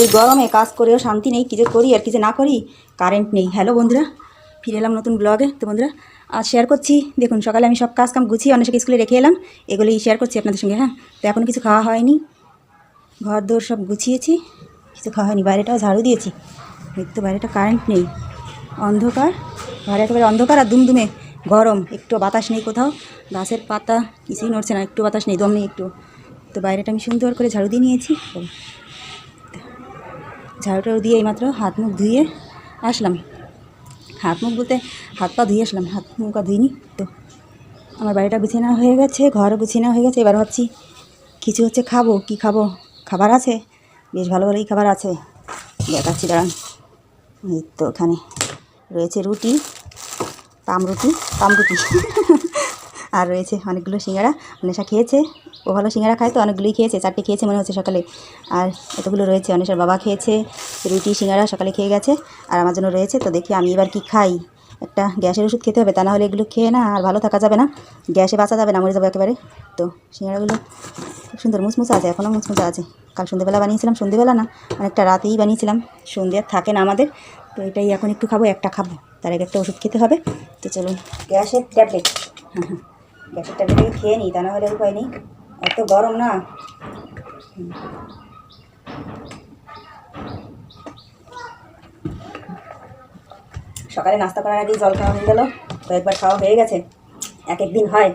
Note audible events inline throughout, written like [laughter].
এই গরমে কাজ করেও শান্তি নেই কিছু করি আর কিছু না করি কারেন্ট নেই। হ্যালো বন্ধুরা, ফিরে এলাম নতুন ব্লগে তো বন্ধুরা আর শেয়ার করছি। দেখুন, সকালে আমি সব কাজ কাম গুছিয়ে অনেক স্কুলে রেখে এলাম। এগুলোই শেয়ার করছি আপনাদের সঙ্গে হ্যাঁ? তো এখনও কিছু খাওয়া হয়নি। ঘর দৌড় সব গুছিয়েছি। কিছু খাওয়া হয়নি। বাইরেটাও ঝাড়ু দিয়েছি। তো বাইরেটা কারেন্ট নেই। অন্ধকার। ঘরে একেবারে অন্ধকার আর দুমদুমে গরম। একটু বাতাস নেই কোথাও। গাছের পাতা, কিছুই নড়ছে না। একটু বাতাস নেই, দম নেই একটু। তো বাইরেটা আমি সুন্দর করে ঝাড়ু দিয়ে নিয়েছি। ঝাড়ুটাও দিয়ে এইমাত্র হাত মুখ ধুয়ে আসলাম। হাত মুখ বলতে হাত পা ধুয়ে আসলাম, হাত মুখ আর ধুইনি তো। আমার বাড়িটা নেওয়া হয়ে গেছে গুছিয়ে নেওয়া হয়ে গেছে, এবার ভাবছি কিছু হচ্ছে খাব, কি খাব? খাবার আছে, বেশ ভালো ভালোই খাবার আছে। দেখাচ্ছি, দাঁড়ান। এই তো ওখানে রয়েছে রুটি পামরুটি পামরুটি [laughs] আর রয়েছে অনেকগুলো সিঙ্গারা। অনেশা খেয়েছে, ও ভালো সিঙ্গারা খায় তো অনেকগুলোই খেয়েছে, চারটে খেয়েছে মনে হচ্ছে সকালে। আর এতগুলো রয়েছে, অনেশার বাবা খেয়েছে, রুটি, সিঙ্গারা সকালে খেয়ে গেছে, আর আমার জন্য রয়েছে, তো দেখি আমি এবার কি খাই। একটা গ্যাসের ওষুধ খেতে হবে, তা না হলে এগুলো খেয়ে না আর ভালো থাকা যাবে না। গ্যাসে বাঁচা যাবে না, মরে যাবে একেবারে। তো সিঙ্গারাগুলো খুব সুন্দর মুচমুচে আছে, এখনও মুচমুচে আছে। কাল সন্ধ্যেবেলা বানিয়েছিলাম সন্ধ্যেবেলা না, অনেকটা রাতেই বানিয়েছিলাম। সন্ধ্যে আর থাকে না আমাদের, তো এটাই এখন একটু খাব, একটা খাব। তার আগে একটা ওষুধ খেতে হবে। তো চলুন, গ্যাসের ট্যাবলেট। গ্যাসের ট্যাবলেট খেয়ে নিই, তা না হলে উপায় নেই। এত গরম না। সকালে নাস্তা করার আগেই জল খাওয়া হয়ে গেল। কয়েকবার খাওয়া হয়ে গেছে। এক এক দিন হয়।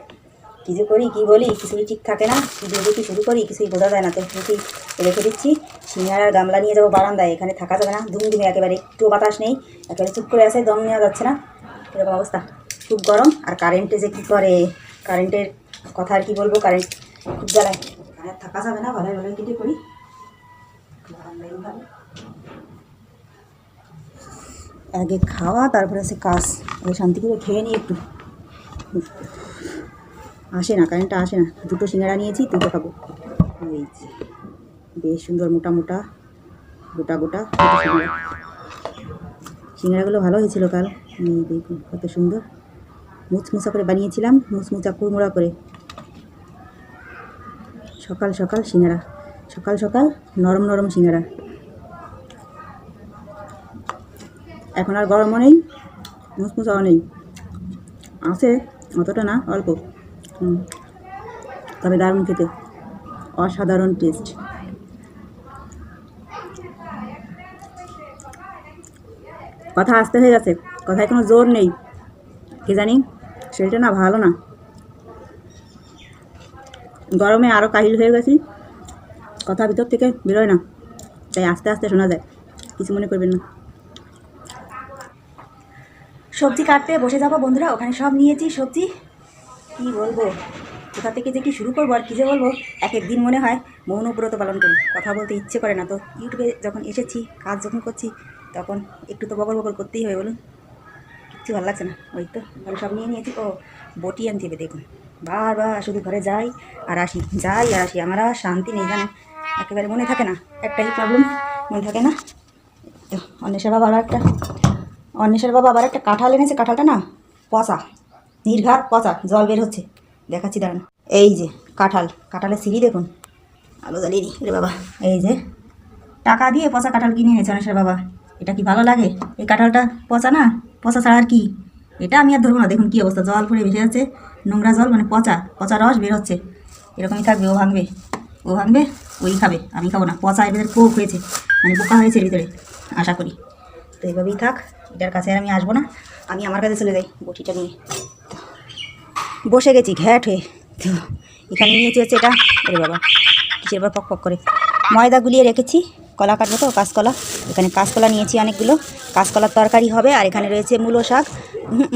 কী যে করি, কী বলি, কিছুই ঠিক থাকে না। কী দিয়ে দেখি শুরু করি, কিছুই বোঝা যায় না। তো রুটি রেখে দিচ্ছি। সিঙ্গার গামলা নিয়ে যাব বারান্দায়। এখানে থাকা যাবে না। দুম দুমে একেবারে একটু বাতাস নেই। একেবারে চুপ করে আছে, দম নেওয়া যাচ্ছে না। এরকম অবস্থা। খুব গরম। আর কারেন্টে যে কী করে? কারেন্টের কথা আর কি বলব? কারেন্ট খুব জ্বালায়। এখানে আর থাকা যাবে না, ভালোই ভালোই কেটে করি। আগে খাওয়া, তারপরে আছে কাজ। আগে শান্তি করে খেয়ে নিই একটু। আসে না, কারেন্টটা আসে না। দুটো সিঙ্গারা নিয়েছি দুটো খাব। এই যে, বেশ সুন্দর মোটা মোটা, গোটা গোটা সিঙ্গারাগুলো ভালো হয়েছিল কাল। এই দেখুন, কত সুন্দর। মুচমুচা করে বানিয়েছিলাম, মুচমুচা কুড়মুড়া করে। সকাল সকাল সিঙ্গারা, সকাল সকাল নরম নরম সিঙ্গারা। এখন আর গরমও নেই মুসমুসাও নেই। আছে, অতটা না, অল্প। তবে দারুণ খেতে, অসাধারণ টেস্ট। কথা আসতে হয়ে গেছে, কথায় কোনো জোর নেই। কে জানি? শরীরটা না ভালো না। গরমে আরও কাহিল হয়ে গেছি, কথা ভিতর থেকে বেরোয় না। তাই আস্তে আস্তে শোনা যায়, কিছু মনে করবেন না। সবজি কাটতে বসে যাব বন্ধুরা, ওখানে সব নিয়েছি সবজি। কি বলব? কোথা থেকে যে কি শুরু করব আর কী যে বলব? এক এক দিন মনে হয় মৌন ব্রত পালন করি। কথা বলতে ইচ্ছে করে না তো। ইউটিউবে যখন এসেছি, কাজ যখন করছি, তখন একটু তো বকর বকর করতেই হবে বলুন। কিচ্ছু ভালো লাগছে না। ওই তো, ঘরে সব নিয়ে নিয়েছি। ও, বটি আনতে হবে, দেখুন। বারবার শুধু ঘরে যাই আর আসি, যাই আর আসি। আমার আর শান্তি নেই জানেন একেবারে মনে থাকে না, একটাই প্রবলেম মনে থাকে না? তো অন্বেষার বাবা আরও একটা, অন্বেষার বাবা আবার একটা কাঁঠাল এনেছে, কাঁঠালটা না, পচা, নির্ঘাত পচা, জল বের হচ্ছে। দেখাচ্ছি, দাঁড়ান। এই যে, কাঁঠাল, কাঁঠালের সিঁড়ি দেখুন। আলো জ্বালিয়ে দিই রে বাবা। এই যে, টাকা দিয়ে পচা কাঁঠাল কিনে এনেছে অনেশের বাবা। এটা কি ভালো লাগে? এই কাঁঠালটা পচা না? পচা ছাড়া আর কি? এটা আমি আর ধরবো না। দেখুন কী অবস্থা। জল পড়ে ভেসে যাচ্ছে। নোংরা জল মানে পচা। পচা রস বের হচ্ছে। এরকমই থাকবে। ও ভাঙবে। ও ভাঙবে, ওই খাবে। আমি খাব না। পচা এর ভিতরে কোক হয়েছে। মানে পোকা হয়েছে এর ভিতরে। আশা করি। তো এইভাবেই থাক। এটার কাছে আর আমি আসব না। আমি আমার কাছে চলে যাই বটিটা নিয়ে। বসে গেছি ঘ্যাট হয়ে। তো এখানে নিয়েছি হচ্ছে এটা। বাবা, কিসের বার পক পক করে? ময়দা গুলিয়ে রেখেছি। কলা কাটবো তো কাঁচকলা এখানে কাঁচকলা নিয়েছি অনেকগুলো কাঁচকলার তরকারি হবে আর এখানে রয়েছে মূলো শাক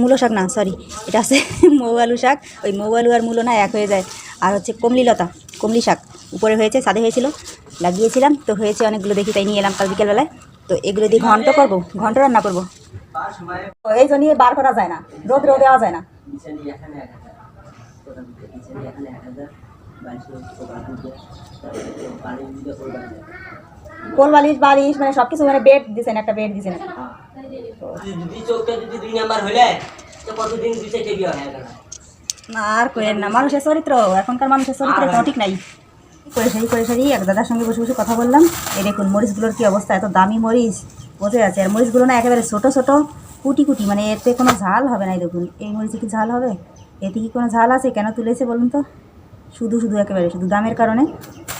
মূলো শাক না সরি এটা আছে মৌ আলু শাক ওই মৌ আলু আর মূলো না এক হয়ে যায় আর হচ্ছে কমলি লতা কমলি শাক উপরে হয়েছে সাদে হয়েছিল লাগিয়েছিলাম তো হয়েছে অনেকগুলো দেখি তাই নিয়ে এলাম কাল বিকেলবেলায় তো এগুলো দিয়ে ঘন্ট করব ঘন্ট রান্না করব এই জন্য বার করা যায় না রোদ রোদ দেওয়া যায় না কোল বালিশ বালিশ মানে সব কিছু মানে বেড দিছেন একটা বেড দিছেন। আর কোয়েন না মানুষের চরিত্র এখনকার মানুষের চরিত্র কোনো ঠিক নাই। করে সারি করে সারি এক দাদার সঙ্গে বসে বসে কথা বললাম। এই দেখুন মরিচগুলোর কি অবস্থা এত দামি মরিচ বোঝা যাচ্ছে আর মরিচগুলো না একেবারে ছোটো ছোটো কুটি কুটি মানে এতে কোনো ঝাল হবে না দেখুন। এই মরিচে কি ঝাল হবে? এতে কি কোনো ঝাল আছে? কেন তুলেছে বলুন তো? শুধু শুধু একেবারে, শুধু দামের কারণে।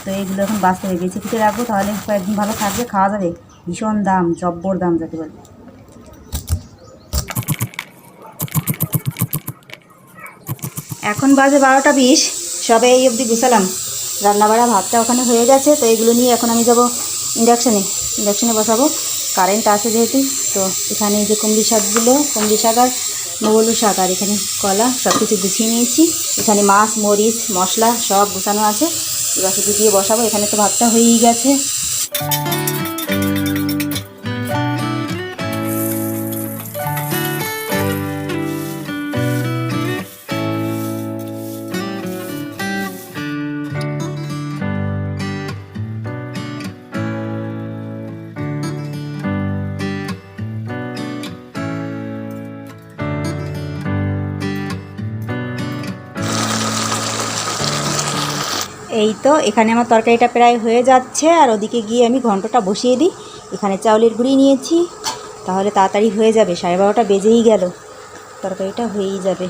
তো এইগুলো এখন বাঁচতে হবে বেছে কেটে রাখব, তাহলে কয়েকদিন ভালো থাকবে, খাওয়া যাবে। ভীষণ দাম, জব্বর দাম যাতে বলে। এখন বাজে বারোটা বিশ, সবে এই অবধি গুছালাম। রান্নাবাড়া ভাতটা ওখানে হয়ে গেছে, তো এগুলো নিয়ে এখন আমি যাব ইন্ডাকশানে। ইন্ডাকশানে বসাবো, কারেন্ট আছে যেহেতু, তো এখানে যে কুমড়ি শাকগুলো, কুমড়ি শাক আর মৌলু শাক আর এখানে কলা সব কিছু গুছিয়ে নিয়েছি। এখানে মাছ, মরিচ, মশলা সব গুছানো আছে। এবার শুধু দিয়ে বসাবো, এখানে তো ভাতটা হয়েই গেছে। এই তো, এখানে আমার তরকারিটা প্রায় হয়ে যাচ্ছে, আর ওদিকে গিয়ে আমি ঘন্টটা বসিয়ে দিই। এখানে চাউলের গুঁড়ি নিয়েছি, তাহলে তাড়াতাড়ি হয়ে যাবে, সাড়ে বারোটা বেজেই গেল। তরকারিটা হয়েই যাবে।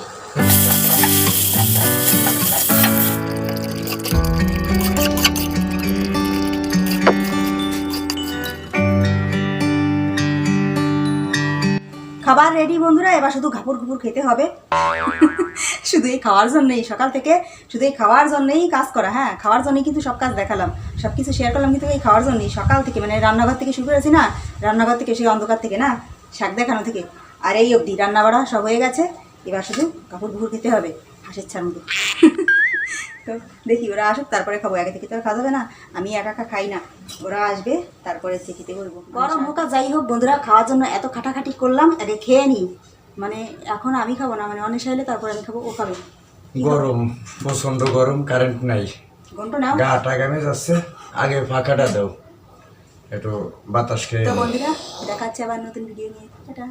খাবার রেডি, বন্ধুরা, এবার শুধু ঘাপুর ঘুপুর খেতে হবে। শুধু এই খাওয়ার জন্যই, সকাল থেকে শুধু এই খাওয়ার জন্যই কাজ করা হ্যাঁ খাওয়ার জন্যই কিন্তু সব কাজ দেখালাম। সব কিছু শেয়ার করলাম কিন্তু এই খাওয়ার জন্যই, সকাল থেকে মানে রান্নাঘর থেকে শুরু করেছি না, রান্নাঘর থেকে সেই অন্ধকার থেকে না, শাক দেখানো থেকে। আর এই অবধি রান্না বাড়া সব হয়ে গেছে, এবার শুধু কাপড় ঘুপুর খেতে হবে, হাঁসের ছাড় মতো। তো দেখি ওরা আসুক তারপরে খাব। আগে থেকে তো আর খাওয়া যাবে না। আমি একা একা খাই না। ওরা আসবে তারপরে খেতে বলব গরম হোক আর যাই হোক বন্ধুরা খাওয়ার জন্য এত খাটাখাটি করলাম আগে খেয়ে নিই। মানে এখন আমি খাব না মানে অনেক এলে তারপরে আমি খাব ও খাবে। গরম প্রচণ্ড গরম কারেন্ট নাই। ঘন্ট নাও। গা টাগামে যাচ্ছে আগে ফাঁকাটা দাও। একটু বাতাস খেয়ে তো নিই। বন্ধুরা দেখাচ্ছে আবার নতুন ভিডিও নিয়ে। টাটা।